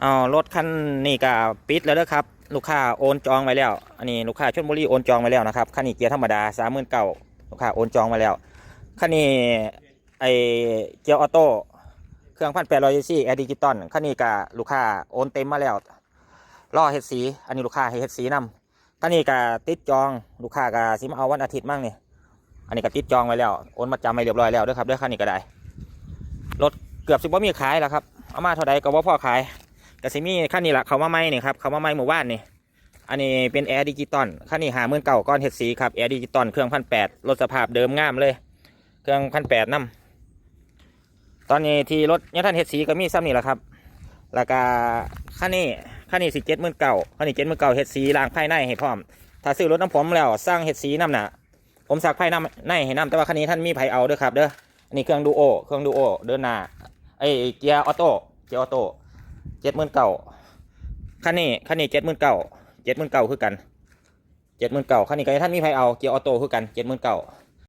เอารถคันนี้ก็ปิดแล้วเด้อครับ ลูกค้าโอนจองไว้แล้ว อันนี้ลูกค้าชลบุรีโอนจองไว้แล้วนะครับคันนี้เกียร์ธรรมดาสามหมื่นเก้าลูกค้าโอนจองไว้แล้วคันนี้ไอเกียร์ออโต้เครื่องพันแปดร้อยซีแอร์ดิจิตอลคันนี้ก็ลูกค้าโอนเต็มมาแล้วรอเฮ็ดสี อันนี้ลูกค้าให้เฮ็ดสีนำคันนี้ก็ติดจองลูกค้าก็สิมาเอาวันอาทิตย์มั่งนี่อันนี้ก็ติดจองไว้แล้วโอนมาจำไว้เรียบร้อยแล้วด้อครับด้อคันนี้ก็ได้รถเกือบสิบ่มีขายแล้วครับเอามาเท่าใดก็บ่าพ่อขาย กสิมีขั้นนี้แหละเขามาใหม่นี่ครับเขามาใหม่หมู่บ้านนี่อันนี้เป็นแอร์ดิจิตอลขั้นนี้หาเมื่นเก่าก้อนเห็ดสีครับแอร์ดิจิตอลเครื่องพันแปดรถสภาพเดิมงามเลย เครื่องพันแปดนํตอนนี้ที่รถเนี่ยท่านเห็ดสีก็มีซ้ำนี่แหละครับแล้วก็ขั้นนี้ขั้นนี้สิเจ็ดหมื่นเก่าขั้นนี้เจ็ดหมื่นเก่าเห็ดสีล้างภายในให้พร้อม ถ้าซื้อรถน้ำผมแล้วสร้างเห็ดสีน้ำหนาผมสักภายในให้น้ำแต่ว่าคันนี้ท่านมีไผเอาด้อครับเด้ออันนี้เครื่องดูโอเครื่องดูโอเดินหน้าไอเกียร์ออโต้เกียร์ออโต้ เจ็ดหมื่นเก้าคันนี้คันนี้เจ็ดหมื่นเก้าเจ็ดหมื่นเก้าคือกันเจ็ดหมื่นเก้าคันนี้ก็ให้ท่านมีไผเอาเกียร์ออโต้คือกันเจ็ดหมื่นเก้า